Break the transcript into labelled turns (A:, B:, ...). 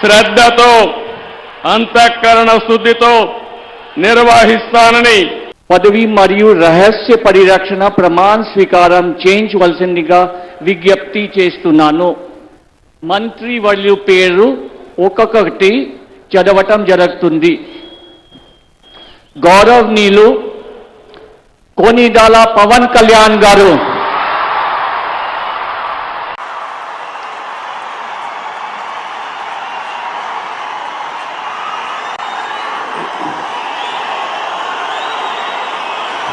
A: శ్రద్ధతో అంతఃకరణ శుద్ధితో నిర్వహిస్తానని
B: పదవి మరియు రహస్య పరిరక్షణ ప్రమాణ స్వీకారం చేయించవలసిందిగా విజ్ఞప్తి చేస్తున్నాను. మంత్రి వాళ్ళు పేరు ఒక్కొక్కటి చదవటం జరుగుతుంది. గౌరవ్ నీలు కోనిదాల పవన్ కళ్యాణ్ గారు.